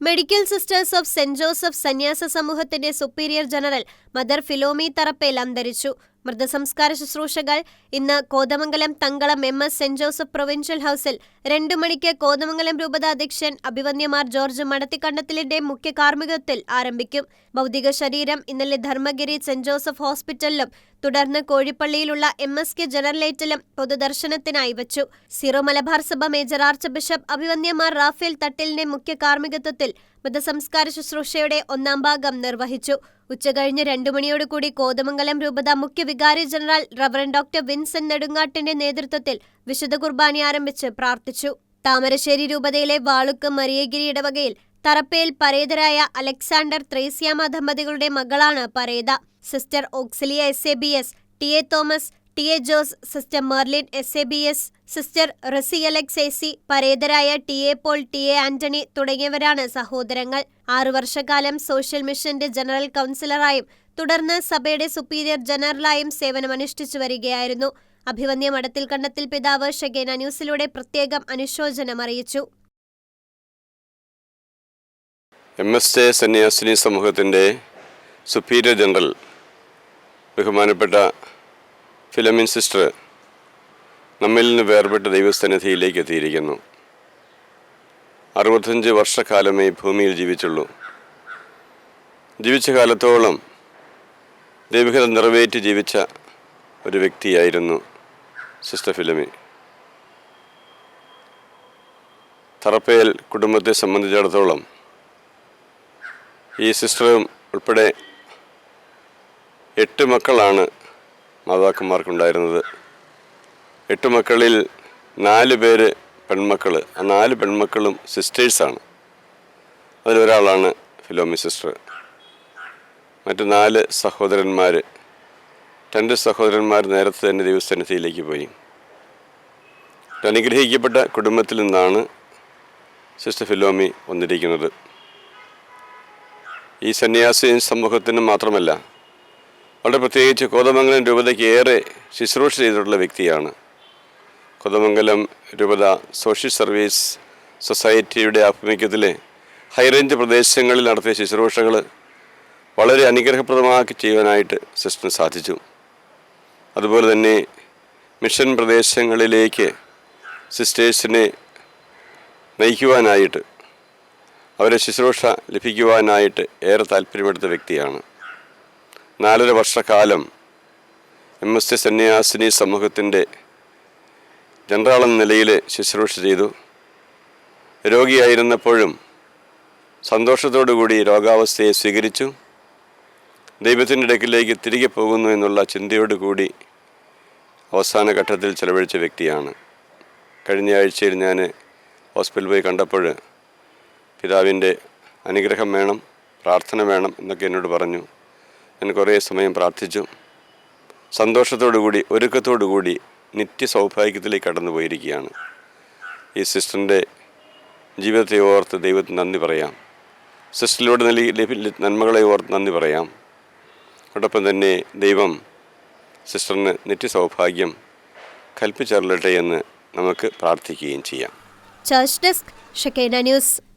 Medical sisters of Saint Joseph സന്യാസ സമൂഹത്തിന്റെ superior general mother Philomi Tharappel അന്തരിച്ചു. മൃതസംസ്കാര ശുശ്രൂഷകൾ ഇന്ന് Kothamangalam Thankalam M S Saint Joseph provincial ഹൌസിൽ രണ്ടു മണിക്ക് കോതമംഗലം രൂപത അധ്യക്ഷൻ അഭിവന്യമാർ ജോർജ് മടത്തിക്കണ്ടത്തിലിന്റെ മുഖ്യ കാർമ്മികത്വത്തിൽ ആരംഭിക്കും. ഭൗതിക ശരീരം ഇന്നലെ ധർമ്മഗിരി സെന്റ് ജോസഫ് ഹോസ്പിറ്റലിലും തുടർന്ന് കോഴിപ്പള്ളിയിലുള്ള എം എസ് കെ ജനറലേറ്റിലും പൊതുദർശനത്തിനായി വച്ചു. സിറോ മലബാർ സഭ മേജർ ആർച്ച് ബിഷപ്പ് അഭിവന്യമാർ റാഫേൽ തട്ടിലിന്റെ മുഖ്യ കാർമ്മികത്വത്തിൽ മൃതസംസ്കാര ശുശ്രൂഷയുടെ ഒന്നാം ഭാഗം നിർവഹിച്ചു. ഉച്ചകഴിഞ്ഞ് രണ്ടു മണിയോടുകൂടി കോതമംഗലം രൂപത മുഖ്യ വികാരി ജനറൽ റവറൻ ഡോക്ടർ വിൻസെന്റ് നെടുങ്ങാട്ടിന്റെ നേതൃത്വത്തിൽ വിശുദ്ധ കുർബാന ആരംഭിച്ച് പ്രാർത്ഥിച്ചു. താമരശ്ശേരി രൂപതയിലെ വാളുക്ക് മറിയഗിരി ഇടവകയിൽ തറപ്പേൽ പരേതരായ അലക്സാണ്ടർ ത്രേസ്യാമ ദമ്പതികളുടെ മകളാണ് പരേത. Sister Auxilia S A B S T A Thomas T A Jose sister Merlin S A B S sister Resi Alex A C പരേതരായ T A Paul T A Antony തുടങ്ങിയവരാണ് സഹോദരങ്ങൾ. ആറു വർഷക്കാലം സോഷ്യൽ മിഷന്റെ general കൗൺസിലറായും തുടർന്ന് സഭയുടെ superior ജനറലായും സേവനമനുഷ്ഠിച്ചു വരികയായിരുന്നു. അഭിവന്യ മഠത്തിൽ കണ്ടത്തിൽ പിതാവ് ഷെഗേന ന്യൂസിലൂടെ പ്രത്യേകം അനുശോചനം അറിയിച്ചു. എം. എസ്. എ സന്യാസിനി സമൂഹത്തിന്റെ സുപ്പീരിയർ ജനറൽ ബഹുമാനപ്പെട്ട ഫിലമിൻ സിസ്റ്റർ നമ്മിൽ നിന്ന് വേർപെട്ട ദൈവസന്നിധിയിലേക്ക് എത്തിയിരിക്കുന്നു. അറുപത്തഞ്ച് വർഷക്കാലമേ ഭൂമിയിൽ ജീവിച്ചുള്ളൂ. ജീവിച്ച കാലത്തോളം ദൈവികത നിറവേറ്റി ജീവിച്ച ഒരു വ്യക്തിയായിരുന്നു സിസ്റ്റർ ഫിലമി. തറപ്പേൽ കുടുംബത്തെ സംബന്ധിച്ചിടത്തോളം ഈ സിസ്റ്ററും ഉൾപ്പെടെ എട്ട് മക്കളാണ് മാതാക്കന്മാർക്കുണ്ടായിരുന്നത്. എട്ട് മക്കളിൽ നാല് പേര് പെൺമക്കൾ ആ നാല് പെൺമക്കളും സിസ്റ്റേഴ്സാണ്. അതിലൊരാളാണ് ഫിലോമി സിസ്റ്റർ. മറ്റു നാല് സഹോദരന്മാർ രണ്ട് സഹോദരന്മാർ നേരത്തെ തന്നെ ദൈവസന്നിധിയിലേക്ക് പോയി. അനുഗ്രഹിക്കപ്പെട്ട കുടുംബത്തിൽ നിന്നാണ് സിസ്റ്റർ ഫിലോമി വന്നിരിക്കുന്നത്. ഈ സന്യാസി സമൂഹത്തിന് മാത്രമല്ല വളരെ പ്രത്യേകിച്ച് കോതമംഗലം രൂപതയ്ക്ക് ഏറെ ശുശ്രൂഷ ചെയ്തിട്ടുള്ള വ്യക്തിയാണ്. കോതമംഗലം രൂപത സോഷ്യൽ സർവീസ് സൊസൈറ്റിയുടെ ആഭിമുഖ്യത്തിൽ ഹൈറേഞ്ച് പ്രദേശങ്ങളിൽ നടത്തിയ ശുശ്രൂഷകൾ വളരെ അനുഗ്രഹപ്രദമാക്കി ചെയ്യുവാനായിട്ട് സിസ്റ്റർ സാധിച്ചു. അതുപോലെ തന്നെ മിഷൻ പ്രദേശങ്ങളിലേക്ക് സിസ്റ്റേഴ്സിനെ നയിക്കുവാനായിട്ട് അവരെ ശുശ്രൂഷ ലഭിക്കുവാനായിട്ട് ഏറെ താല്പര്യമെടുത്ത വ്യക്തിയാണ്. നാലര വർഷക്കാലം എം എസ് ടി സന്യാസിനി സമൂഹത്തിന്റെ ജനറൽ എന്ന നിലയിൽ ശുശ്രൂഷ ചെയ്തു. രോഗിയായിരുന്നപ്പോഴും സന്തോഷത്തോടുകൂടി രോഗാവസ്ഥയെ സ്വീകരിച്ചു. ദൈവത്തിന്റെ ഇടയ്ക്കിലേക്ക് തിരികെ പോകുന്നു എന്നുള്ള ചിന്തയോടുകൂടി അവസാന ഘട്ടത്തിൽ ചെലവഴിച്ച വ്യക്തിയാണ്. കഴിഞ്ഞ ആഴ്ചയിൽ ഞാൻ ഹോസ്പിറ്റലിൽ പോയി കണ്ടപ്പോൾ പിതാവിന്റെ അനുഗ്രഹം വേണം പ്രാർത്ഥന വേണം എന്നൊക്കെ എന്നോട് പറഞ്ഞു. ഞാൻ കുറേ സമയം പ്രാർത്ഥിച്ചു. സന്തോഷത്തോടുകൂടി ഒരുക്കത്തോടുകൂടി നിത്യ സൗഭാഗ്യത്തിലേക്ക് കടന്നു പോയിരിക്കുകയാണ്. ഈ സിസ്റ്ററിന്റെ ജീവിതത്തെ ഓർത്ത് ദൈവത്തിന് നന്ദി പറയാം. സിസ്റ്ററിലൂടെ നൽകി നന്മകളെ ഓർത്ത് നന്ദി പറയാം. അതോടൊപ്പം തന്നെ ദൈവം സിസ്റ്ററിന് നിത്യ സൗഭാഗ്യം കൽപ്പിച്ചറിലട്ടെ എന്ന് നമുക്ക് പ്രാർത്ഥിക്കുകയും ചെയ്യാം. Church desk ഷക്കേന news